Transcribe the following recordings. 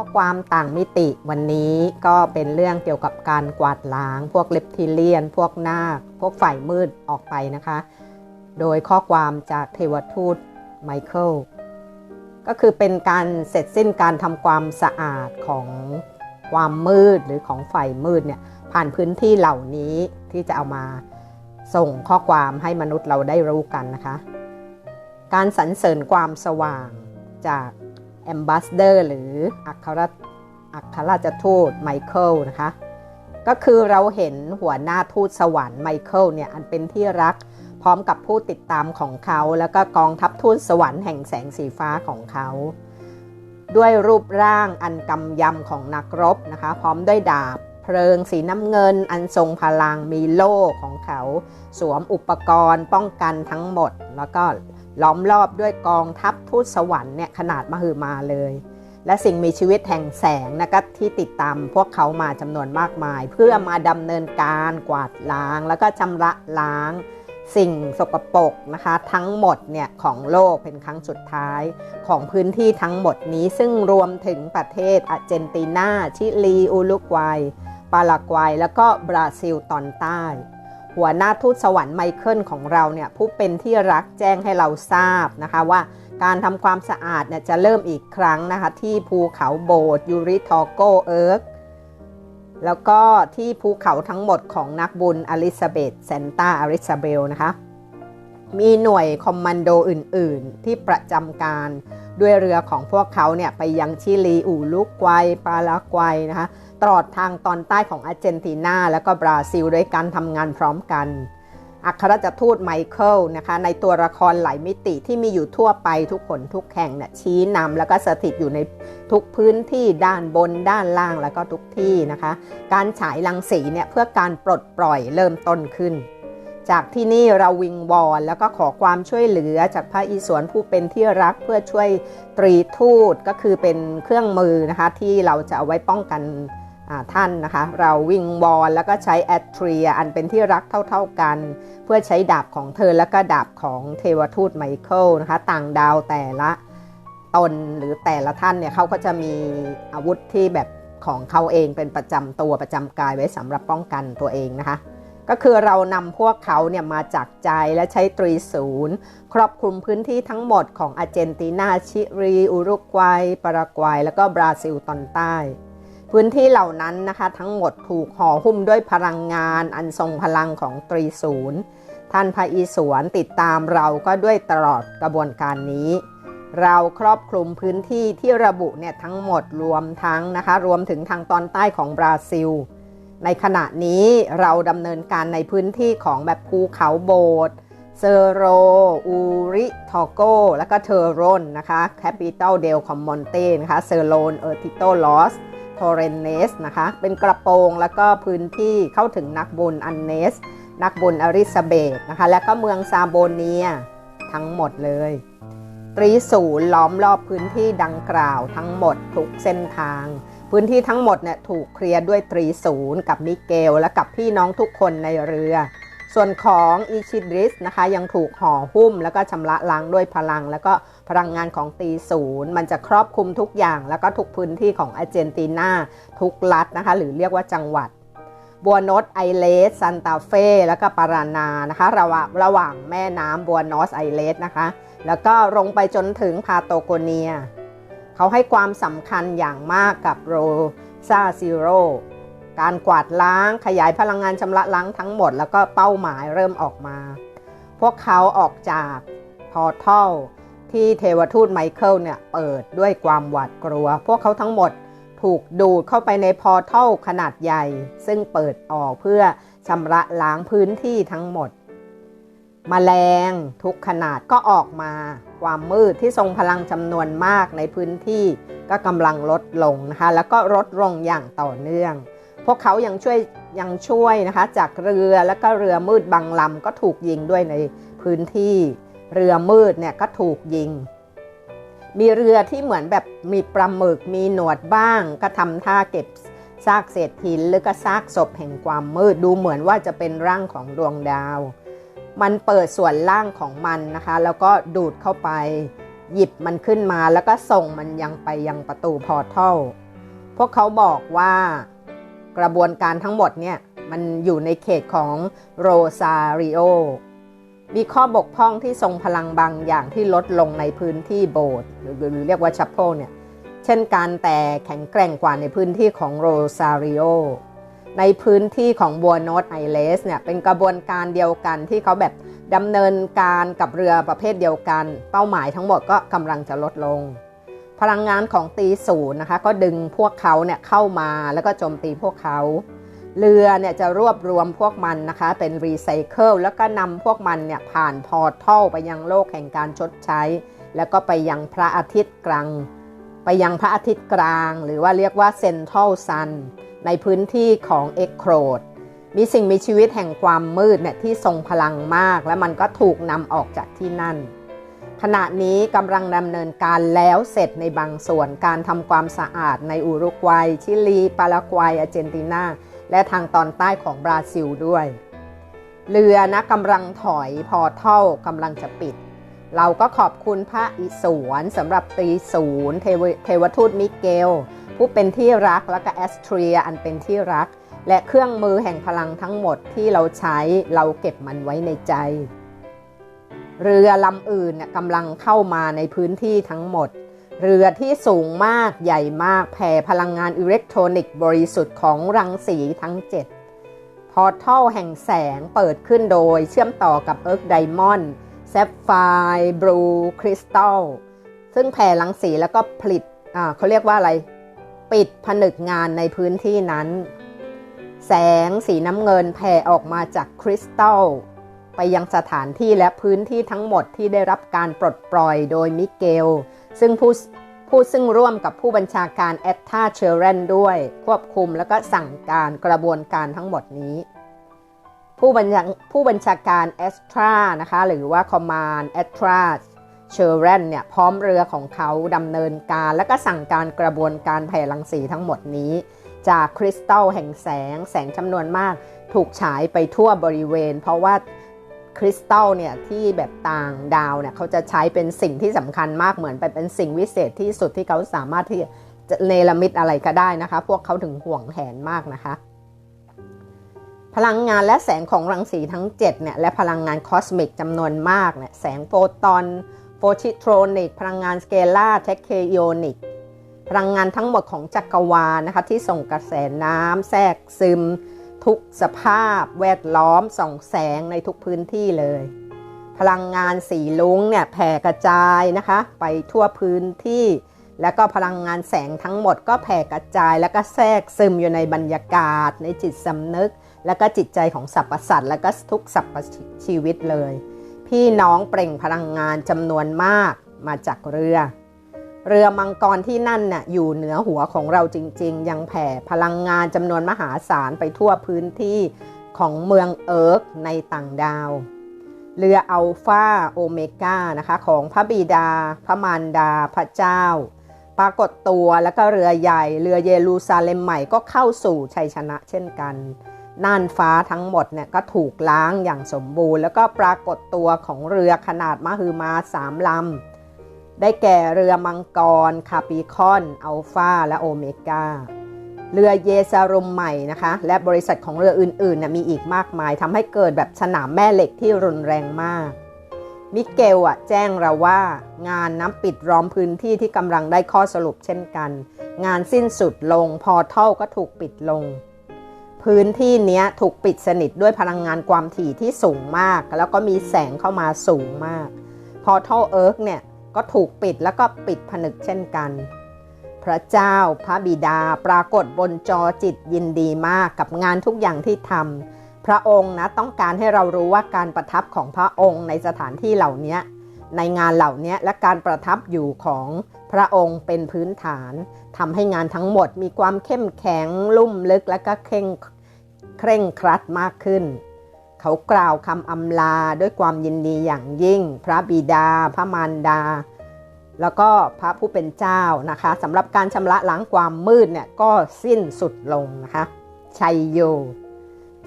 ข้อความต่างมิติวันนี้ก็เป็นเรื่องเกี่ยวกับการกวาดล้าง พวกเลปทิเลียน พวกนาค พวกฝ่ายมืดออกไปนะคะ โดยข้อความจากเทวทูตไมเคิลก็คือเป็นการเสร็จสิ้นการทำความสะอาดของความมืดหรือของฝ่ายมืดเนี่ยผ่านพื้นที่เหล่านี้ที่จะเอามาส่งข้อความให้มนุษย์เราได้รู้กันนะคะ การสรรเสริญความสว่างจาก แอมบาสเดอร์หรืออัครอัครราชทูตไมเคิลนะคะ ก็คือเราเห็นหัวหน้าทูตสวรรค์ไมเคิลเนี่ยอันเป็นที่รักพร้อมกับผู้ติดตามของเขา แล้วก็กองทัพทูตสวรรค์แห่งแสงสีฟ้าของเขา ด้วยรูปร่างอันกำยำของนักรบนะคะ พร้อมด้วยดาบเพลิงสีน้ำเงิน อันทรงพลังมีโล่ของเขา สวมอุปกรณ์ป้องกันทั้งหมด แล้วก็ ล้อมรอบด้วยกองทัพทูตสวรรค์เนี่ยขนาดมหึมาเลย และสิ่งมีชีวิตแห่งแสงนะคะที่ติดตามพวกเขามาจำนวนมากมาย เพื่อมาดำเนินการกวาดล้าง แล้วก็ชำระล้างสิ่งสกปรกนะคะทั้งหมดเนี่ยของโลกเป็นครั้งสุดท้ายของพื้นที่ทั้งหมดนี้ซึ่งรวมถึงประเทศอาร์เจนตินา ชิลี อุรุกวัย ปารากวัย แล้วก็บราซิลตอนใต้ หัวหน้าทูตสวรรค์ไมเคิลของเราเนี่ยผู้เป็นที่รักแจ้งให้เราทราบนะคะว่าการทำความสะอาดเนี่ยจะเริ่มอีกครั้งนะคะที่ภูเขาโบดยูริทอโกเอิร์กแล้วก็ที่ภูเขาทั้งหมดของนักบุญอลิซาเบธเซนตาอลิซาเบลนะคะมีหน่วยคอมมานโดอื่น ๆ ที่ประจำการด้วยเรือของพวกเขาเนี่ยไปยังชิลีอูลุกวัยปารากวัยนะคะ ตลอดทางตอนใต้ของอาร์เจนตินาแล้วก็บราซิลด้วยการทำงานพร้อมกัน อัครราชทูตไมเคิลนะคะในตัวละครหลายมิติที่มีอยู่ทั่วไปทุกคนทุกแห่งเนี่ยชี้นำแล้วก็สถิตอยู่ในทุกพื้นที่ด้านบนด้านล่างแล้วก็ทุกที่นะคะ การฉายรังสีเนี่ยเพื่อการปลดปล่อยเริ่มต้นขึ้นจากที่นี่เราวิงวอนแล้วก็ขอความช่วยเหลือจากพระอิศวรผู้เป็นที่รักเพื่อช่วยตรีทูตก็คือเป็นเครื่องมือนะคะที่เราจะเอาไว้ป้องกัน ท่านนะคะ เราวิงวอนแล้วก็ใช้แอตเทรียอันเป็นที่รักเท่าๆกัน เพื่อใช้ดาบของเธอแล้วก็ดาบของเทวทูตไมเคิลนะคะ ต่างดาวแต่ละตนหรือแต่ละท่านเนี่ยเขาก็จะมีอาวุธที่แบบของเขาเองเป็นประจำตัวประจำกายไว้สำหรับป้องกันตัวเองนะคะ ก็คือเรานำพวกเขาเนี่ยมาจากใจและใช้ตรีศูนย์ ครอบคลุมพื้นที่ทั้งหมดของอาร์เจนตินา ชิลีอุรุกวัยปารากวัย แล้วก็บราซิลตอนใต้ พื้นที่เหล่านั้นนะคะ ทั้งหมดถูกห่อหุ้มด้วยพลังงานอันทรงพลังของตรีศูนย์ท่านพระอิศวรติดตามเราก็ด้วยตลอดกระบวนการนี้ เราครอบคลุมพื้นที่ที่ระบุเนี่ยทั้งหมดรวมทั้งนะคะ รวมถึงทางตอนใต้ของบราซิล ในขณะนี้เราดำเนินการในพื้นที่ของแบบภูเขาโบดเซโร อูริทอโก และก็เทอร์โรนนะคะ แคปิตอลเดลคอมมอนเตนะคะ เซโรน เออร์ติโตลอส โทเรนเนสนะคะ เป็นกระโปรงแล้วก็พื้นที่เข้าถึงนักบุญอันเนส นักบุญอริซาเบธนะคะ และก็เมืองซาโบเนียทั้งหมดเลย ตรีศูนย์ล้อมรอบพื้นที่ดังกล่าวทั้งหมดทุกเส้นทาง พื้นที่ทั้งหมดเนี่ยถูกเคลียร์ด้วยตรีศูนย์กับมิเกล และกับพี่น้องทุกคนในเรือ ส่วนของอิชิดริสนะคะยังถูกห่อหุ้มแล้วก็ชำระล้างด้วยพลังแล้วก็ พลังงานของตีศูนย์มันจะครอบคลุมทุกอย่าง แล้วก็ทุกพื้นที่ของอาร์เจนตินาทุกรัฐนะคะ หรือเรียกว่าจังหวัดบัวนอสไอเลสซันตาเฟแล้วก็ปารานานะคะระหว่างระหว่างแม่น้ำบัวนอสไอเลสนะคะ แล้วก็ลงไปจนถึงพาโตโกเนีย เขาให้ความสำคัญอย่างมากกับโรซาซิโรการกวาดล้างขยายพลังงานชำระล้างทั้งหมด แล้วก็เป้าหมายเริ่มออกมา พวกเขาออกจากพอร์ทัล ที่เทวทูตไมเคิลเนี่ยเปิดด้วยความหวาดกลัว พวกเขาทั้งหมดถูกดูดเข้าไปในพอร์ทัลขนาดใหญ่ ซึ่งเปิดออกเพื่อชำระล้างพื้นที่ทั้งหมดมแมลงทุกขนาดก็ออกมา ความมืดที่ทรงพลังจำนวนมากในพื้นที่ก็กำลังลดลงนะคะแล้วก็ลดลงอย่างต่อเนื่อง พวกเขายังช่วยยังช่วยนะคะจากเรือแล้วก็เรือมืดบางลำก็ถูกยิงด้วยในพื้นที่ เรือมืดเนี่ยก็ถูกยิง มีเรือที่เหมือนแบบมีปลาหมึกมีหนวดบ้าง ก็ทำท่าเก็บซากเศษหินหรือก็ซากศพแห่งความมืดดูเหมือนว่าจะเป็นร่างของดวงดาว มันเปิดส่วนล่างของมันนะคะ แล้วก็ดูดเข้าไป หยิบมันขึ้นมาแล้วก็ส่งมันยังไปยังประตูพอร์ทัลพวกเขาบอกว่ากระบวนการทั้งหมดเนี่ย มันอยู่ในเขตของโรซาริโอ มีข้อบกพร่องที่ทรงพลังบางอย่างที่ลดลงในพื้นที่โบสถ์หรือเรียกว่าชัปโปเนี่ยเช่นการแต่แข็งแกร่งกว่าในพื้นที่ของโรซาริโอในพื้นที่ของบัวโนตไอเลสเนี่ยเป็นกระบวนการเดียวกันที่เขาแบบดำเนินการกับเรือประเภทเดียวกัน เป้าหมายทั้งหมดก็กำลังจะลดลง พลังงานของตีศูนย์นะคะ ก็ดึงพวกเขาเนี่ยเข้ามาแล้วก็โจมตีพวกเขา เรือเนี่ยจะรวบรวมพวกมันนะคะเป็นรีไซเคิลแล้วก็นำพวกมันเนี่ยผ่านพอร์ทัลไปยังโลกแห่งการชดใช้ แล้วก็ไปยังพระอาทิตย์กลาง ไปยังพระอาทิตย์กลาง หรือว่าเรียกว่าเซนทรัลซันในพื้นที่ของเอ็กโครดมีสิ่งมีชีวิตแห่งความมืดเนี่ยที่ทรงพลังมาก และมันก็ถูกนำออกจากที่นั่น ขณะนี้กำลังดำเนินการแล้วเสร็จในบางส่วนการทำความสะอาดในอุรุกวัย ชิลี ปารากวัยอาร์เจนตินา และทางตอนใต้ของบราซิลด้วย เรือนะกำลังถอยพอเท่ากำลังจะปิด เราก็ขอบคุณพระอิศวรสำหรับตีศูนย์เทวทูตมิเกล ผู้เป็นที่รักและก็แอสเทรียอันเป็นที่รัก และเครื่องมือแห่งพลังทั้งหมดที่เราใช้เราเก็บมันไว้ในใจ เรือลำอื่นเนี่ยกำลังเข้ามาในพื้นที่ทั้งหมด เรือที่สูงมากใหญ่มากแผ่พลังงานอิเล็กทรอนิกส์บริสุทธิ์ของรังสีทั้ง 7 พอร์ทัลแห่งแสงเปิดขึ้นโดยเชื่อมต่อกับเอิร์กไดมอนด์แซฟไฟร์บลูคริสตัลซึ่งแผ่รังสีแล้วก็ผลิตเขาเรียกว่าอะไร ปิดผนึกงานในพื้นที่นั้น แสงสีน้ำเงินแผ่ออกมาจากคริสตัลไปยังสถานที่และพื้นที่ทั้งหมดที่ได้รับการปลดปล่อยโดยมิเกล ซึ่งผู้ผู้ซึ่งร่วมกับผู้บัญชาการแอตตาเชอร์เรนด้วย ควบคุมแล้วก็สั่งการกระบวนการทั้งหมดนี้ ผู้บัญชาผู้บัญชาการแอสตรานะคะหรือว่าคอมมานด์แอตตราเชอร์เรนเนี่ยพร้อมเรือของเขาดำเนินการและก็สั่งการกระบวนการแผ่รังสีทั้งหมดนี้ จากคริสตัลแห่งแสง แสงจำนวนมากถูกฉายไปทั่วบริเวณ เพราะว่า คริสตัลเนี่ยที่แบบต่างดาวเนี่ยเขาจะใช้เป็นสิ่งที่สำคัญมากเหมือนไปเป็นสิ่งวิเศษที่สุดที่เขาสามารถที่จะเนรมิตอะไรก็ได้นะคะ พวกเขาถึงห่วงแหนมากนะคะ พลังงานและแสงของรังสีทั้ง7เนี่ยและพลังงานคอสมิกจำนวนมากเนี่ยแสงโฟตอนโฟชิโทรนิก พลังงานสเกลาเทคเคโยนิกพลังงานทั้งหมดของจักรวาลนะคะที่ส่งกระแสน้ำแทรกซึม ทุกสภาพแวดล้อมส่องแสงในทุกพื้นที่เลย พลังงานสีลุงเนี่ยแผ่กระจายนะคะ ไปทั่วพื้นที่ แล้วก็พลังงานแสงทั้งหมดก็แผ่กระจาย แล้วก็แทรกซึมอยู่ในบรรยากาศ ในจิตสำนึก แล้วก็จิตใจของสรรพสัตว์และก็ทุกสรรพชีวิตเลย พี่น้องเปล่งพลังงานจำนวนมากมาจากเรือ เรือมังกรที่นั่นน่ะอยู่เหนือหัวของเราจริง ๆ ยังแผ่พลังงานจำนวนมหาศาลไปทั่วพื้นที่ของเมืองเอิร์กในต่างดาว เรืออัลฟาโอเมก้านะคะของพระบิดา พระมารดาพระเจ้า ปรากฏตัวแล้วก็เรือใหญ่ เรือเยรูซาเล็มใหม่ก็เข้าสู่ชัยชนะเช่นกันน่านฟ้าทั้งหมดเนี่ยก็ถูกล้างอย่างสมบูรณ์ แล้วก็ปรากฏตัวของเรือขนาดมหึมาสามลำ ได้แก่เรือมังกร คาปิคอนอัลฟาและโอเมกาเรือเยซารุมใหม่นะคะ และบริษัทของเรืออื่นๆนะมีอีกมากมายทำให้เกิดแบบสนามแม่เหล็กที่รุนแรงมาก มิเกลอะแจ้งเราว่างานน้ำปิดล้อมพื้นที่ที่กำลังได้ข้อสรุปเช่นกัน งานสิ้นสุดลงพอเท่าก็ถูกปิดลง พื้นที่นี้ถูกปิดสนิทด้วยพลังงานความถี่ที่สูงมาก แล้วก็มีแสงเข้ามาสูงมากพอเท่าเอิร์กเนี่ย ก็ถูกปิดแล้วก็ปิดผนึกเช่นกัน พระเจ้าพระบิดาปรากฏบนจอจิตยินดีมากกับงานทุกอย่างที่ทำพระองค์นะต้องการให้เรารู้ว่าการประทับของพระองค์ในสถานที่เหล่านี้ในงานเหล่านี้และการประทับอยู่ของพระองค์เป็นพื้นฐานทำให้งานทั้งหมดมีความเข้มแข็งลุ่มลึกและก็เคร่งเคร่งครัดมากขึ้น เขากล่าวคำอำลาด้วยความยินดีอย่างยิ่ง พระบิดา พระมารดา แล้วก็พระผู้เป็นเจ้านะคะสำหรับการชำระล้างความมืดเนี่ยก็สิ้นสุดลงนะคะชัยโย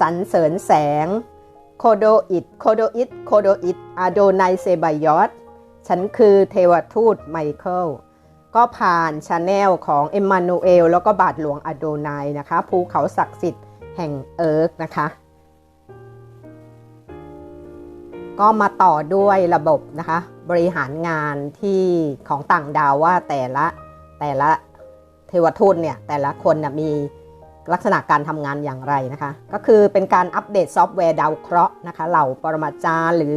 สรรเสริญแสง โคโดอิตโคโดอิตโคโดอิตอาโดไนเซบายอตฉันคือเทวทูตไมเคิลก็ผ่านชาแนลของเอ็มมานูเอลแล้วก็บาทหลวงอโดไนนะคะภูเขาศักดิ์สิทธิ์แห่งเอิร์กนะคะ ก็มาต่อด้วยระบบนะคะ บริหารงานที่ของต่างดาวว่าแต่ละแต่ละเทวทูตเนี่ยแต่ละคนนะมีลักษณะการทำงานอย่างไรนะคะ ก็คือเป็นการอัปเดตซอฟต์แวร์ดาวเคราะห์นะคะเหล่าปรมาจารย์หรือ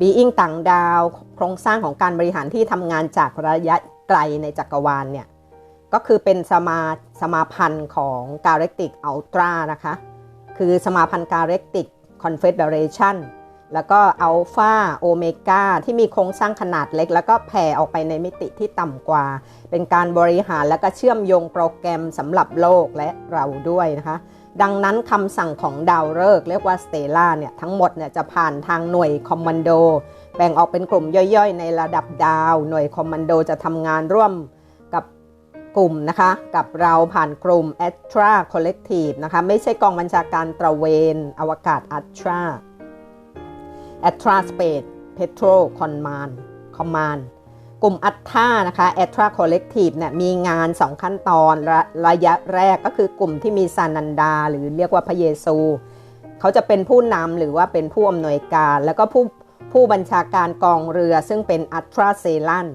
บีอิงต่างดาว โครงสร้างของการบริหารที่ทำงานจากระยะไกลในจักรวาลเนี่ย ก็คือเป็นสมาสมาพันธ์ของ Galactic Ultra นะคะ คือสมาพันธ์ Galactic Confederation แล้วก็อัลฟาโอเมก้าที่มีโครงสร้างขนาดเล็ก แล้วก็แผ่ออกไปในมิติที่ต่ำกว่า เป็นการบริหารและก็เชื่อมโยงโปรแกรมสำหรับโลกและเราด้วยนะคะ ดังนั้นคำสั่งของดาวฤกษ์เรียกว่าสเตล่าเนี่ยทั้งหมดเนี่ยจะผ่านทางหน่วยคอมมานโด แบ่งออกเป็นกลุ่มย่อยๆ ในระดับดาว หน่วยคอมมานโดจะทำงานร่วมกับกลุ่มนะคะกับเราผ่านกลุ่ม a t r a Collective นะคะไม่ใช่กองบัญชาการตระเวนอวกาศ a t r a a t r a Space Petro Command Command กลุ่มอัตตานะคะ a t r a Collective เนี่ยมีงาน 2 ขั้นตอนระระยะแรกก็คือกลุ่มที่มีซานันดา หรือเรียกว่าพระเยซู เขาจะเป็นผู้นำหรือว่าเป็นผู้อำนวยการ แล้วก็ผู้ผู้บัญชาการกองเรือซึ่งเป็นอัตราเซลัน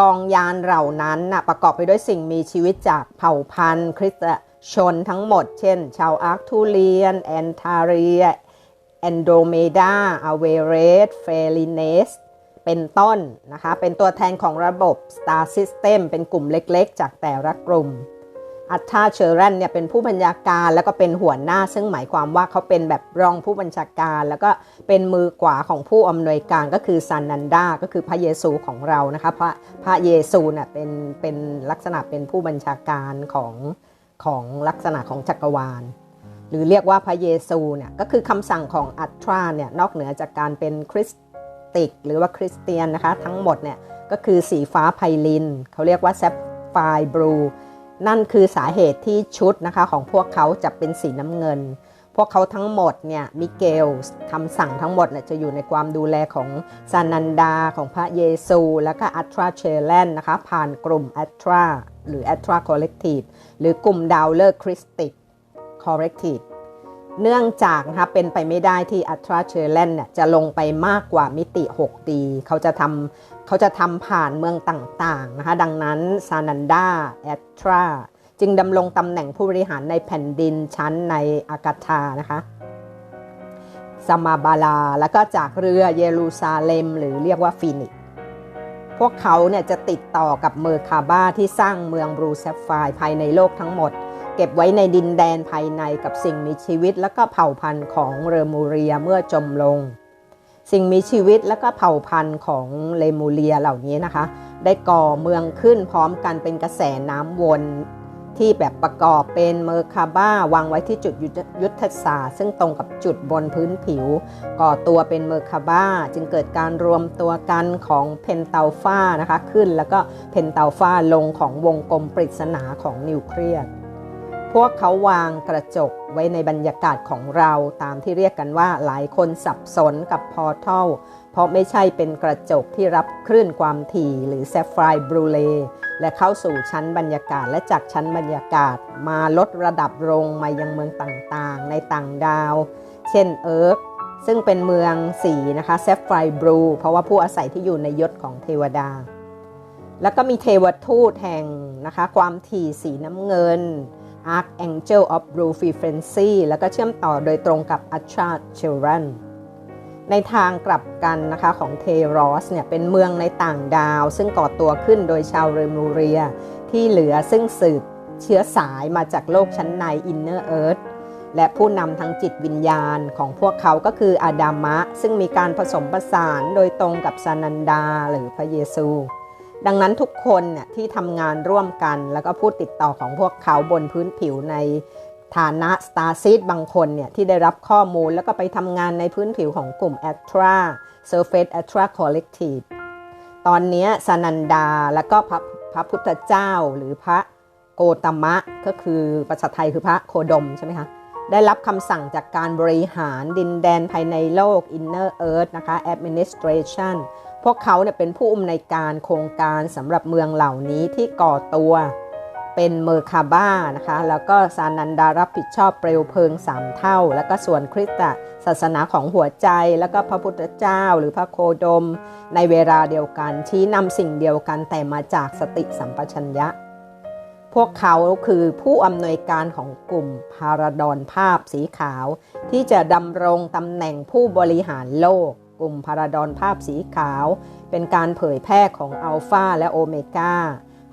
กองยานเหล่านั้นนะประกอบไปด้วยสิ่งมีชีวิตจากเผ่าพันธุ์ คริสตชนทั้งหมด เช่น ชาวอาร์คทูเลียน แอนทาเรีย แอนโดเมดาอเวเรสเฟลิเนสเป็นต้นนะคะ เป็นตัวแทนของระบบ Star System เป็นกลุ่มเล็กๆ จากแต่ละกลุ่ม อัตตาเชอรันเนี่ยเป็นผู้บัญชาการแล้วก็เป็นหัวหน้า ซึ่งหมายความว่าเขาเป็นแบบรองผู้บัญชาการ แล้วก็เป็นมือขวาของผู้อำนวยการก็คือซานันดา ก็คือพระเยซูของเรานะคะพระพระเยซูเนี่ยเป็นเป็นลักษณะเป็นผู้บัญชาการของของลักษณะของจักรวาล หรือเรียกว่าพระเยซูเนี่ยก็คือคำสั่งของอัตราเนี่ยนอกเหนือจากการเป็นคริสติก หรือว่าคริสเตียนนะคะทั้งหมดเนี่ยก็คือสีฟ้าไพลิน เขาเรียกว่าแซฟไฟบลูนั่นคือสาเหตุที่ชุดนะคะของพวกเขาจะเป็นสีน้ำเงิน พวกเขาทั้งหมดเนี่ยมิเกลคำสั่งทั้งหมดเนี่ยจะอยู่ในความดูแลของซานันดาของพระเยซู แล้วก็อัตราเชเลนนะคะผ่านกลุ่มอัตราหรืออัตราคอลเลกทีฟหรือกลุ่มดาวเลอร์คริสติก คอลเลกทีฟเนื่องจากนะคะเป็นไปไม่ได้ที่อัตราเชเลนเนี่ยจะลงไปมากกว่ามิติ 6D เขาจะทำเขาจะทำผ่านเมืองต่างๆนะคะดังนั้นซานันดาแอตราจึงดำรงตำแหน่งผู้บริหารในแผ่นดินชั้นในอากาธานะคะซามาบาลา แล้วก็จากเรือเยรูซาเล็ม หรือเรียกว่าฟินิกพวกเขาเนี่ยจะติดต่อกับเมอร์คาบ้าที่สร้างเมืองบรูเซฟไฟภายในโลกทั้งหมด เก็บไว้ในดินแดนภายในกับสิ่งมีชีวิตและก็เผ่าพันธุ์ของเรมูเรียเมื่อจมลง สิ่งมีชีวิตและก็เผ่าพันธุ์ของเลมูเรียเหล่านี้นะคะ ได้ก่อเมืองขึ้นพร้อมกันเป็นกระแสน้ำวนที่แบบประกอบเป็นเมอร์คาบ้าวางไว้ที่จุดยุทธศาสตร์ ซึ่งตรงกับจุดบนพื้นผิว ก่อตัวเป็นเมอร์คาบ้า จึงเกิดการรวมตัวกันของเพนเตาฟานะคะ ขึ้นแล้วก็เพนเตาฟาลงของวงกลมปริศนาของนิวเคลียร์ พวกเขาวางกระจกไว้ในบรรยากาศของเราตามที่เรียกกันว่าหลายคนสับสนกับพอทัลเพราะไม่ใช่เป็นกระจกที่รับคลื่นความถี่หรือแซฟไฟร์บรูเลและเข้าสู่ชั้นบรรยากาศและจากชั้นบรรยากาศมาลดระดับลงมายังเมืองต่างๆ ในต่างดาว เช่นเอิร์กซึ่งเป็นเมืองสีนะคะแซฟไฟบลูเพราะว่าผู้อาศัยที่อยู่ในยศของเทวดา แล้วก็มีเทวทูตแห่งนะคะความถี่สีน้ำเงิน Archangel of Blue Frequency แล้วก็เชื่อมต่อโดยตรงกับ Astra Children ในทางกลับกันนะคะของเทรอสเนี่ยเป็นเมืองในต่างดาว ซึ่งก่อตัวขึ้นโดยชาวเรมูเรีย ที่เหลือซึ่งสืบเชื้อสายมาจากโลกชั้นในอินเนอร์เอิร์ธและผู้นำทางจิตวิญญาณของพวกเขาก็คืออาดามะ ซึ่งมีการผสมผสานโดยตรงกับซานันดาหรือพระเยซู ดังนั้นทุกคนเนี่ยที่ทำงานร่วมกัน แล้วก็พูดติดต่อของพวกเขาบนพื้นผิวในฐานะ Star Seed บางคนเนี่ยที่ได้รับข้อมูลแล้วก็ไปทำงานในพื้นผิวของกลุ่ม Atra Surface Atra Collective ตอนนี้สนันดาแล้วก็พระพระพุทธเจ้าหรือพระโกตมะก็คือภาษาไทยคือพระโคดมใช่ไหมคะได้รับคำสั่งจากการบริหารดินแดนภายในโลก Inner Earth นะคะ Administration พวกเขาเนี่ยเป็นผู้อำนวยการโครงการสำหรับเมืองเหล่านี้ที่ก่อตัวเป็นเมอร์คาบ้านะคะ แล้วก็ซานันดารับผิดชอบเปลวเพลิงสามเท่า แล้วก็ส่วนคริสตศาสนาของหัวใจ แล้วก็พระพุทธเจ้าหรือพระโคดม ในเวลาเดียวกัน ชี้นำสิ่งเดียวกันแต่มาจากสติสัมปชัญญะ พวกเขาคือผู้อำนวยการของกลุ่มพาราดอนภาพสีขาว ที่จะดำรงตำแหน่งผู้บริหารโลก กลุ่มพาราดอนภาพสีขาว เป็นการเผยแพร่ของอัลฟาและโอเมก้า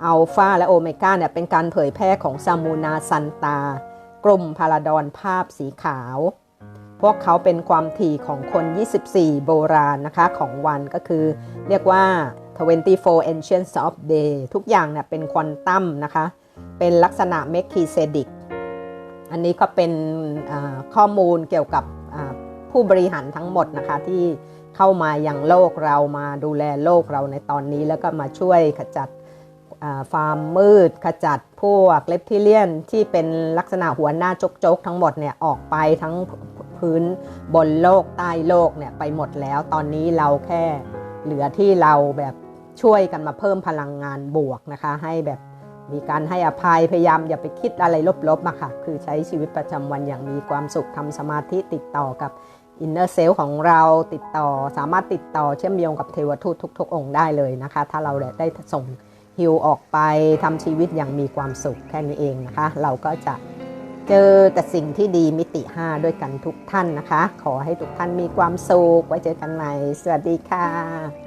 อัลฟาและโอเมก้าเนี่ยเป็นการเผยแพร่ของซามูนาซันตา กลุ่มพาราดอนภาพสีขาว พวกเขาเป็นความถี่ของคน 24 โบราณนะคะของวันก็คือ เรียกว่า 24 ancients of day ทุกอย่างเนี่ยเป็นควอนตัมนะคะ เป็นลักษณะเมคคีเซดิก อันนี้ก็เป็นข้อมูลเกี่ยวกับผู้บริหารทั้งหมดนะคะที่ เข้ามาอย่างโลกเรามาดูแลโลกเราในตอนนี้ แล้วก็มาช่วยขจัดฟาร์มมืดขจัดพวกเลปทิเลียนที่เป็นลักษณะหัวหน้าจกๆ ทั้งหมดเนี่ยออกไปทั้งพื้นบนโลกใต้โลกเนี่ยไปหมดแล้ว ตอนนี้เราแค่เหลือที่เราแบบช่วยกันมาเพิ่มพลังงานบวกนะคะ ให้แบบมีการให้อภัยพยายามอย่าไปคิดอะไรลบๆมาค่ะ คือใช้ชีวิตประจำวันอย่างมีความสุขทำสมาธิติดต่อกับ อินเนอร์เซลของเราติดต่อสามารถติดต่อเชื่อมโยงกับเทวทูตทุก ๆ องค์ได้เลยนะคะ ถ้าเราได้ส่งฮิวออกไปทำชีวิตอย่างมีความสุขแค่นี้เองนะคะ เราก็จะเจอแต่สิ่งที่ดีมิติ 5 ด้วยกันทุกท่านนะคะ ขอให้ทุกท่านมีความสุขไว้เจอกันใหม่ สวัสดีค่ะ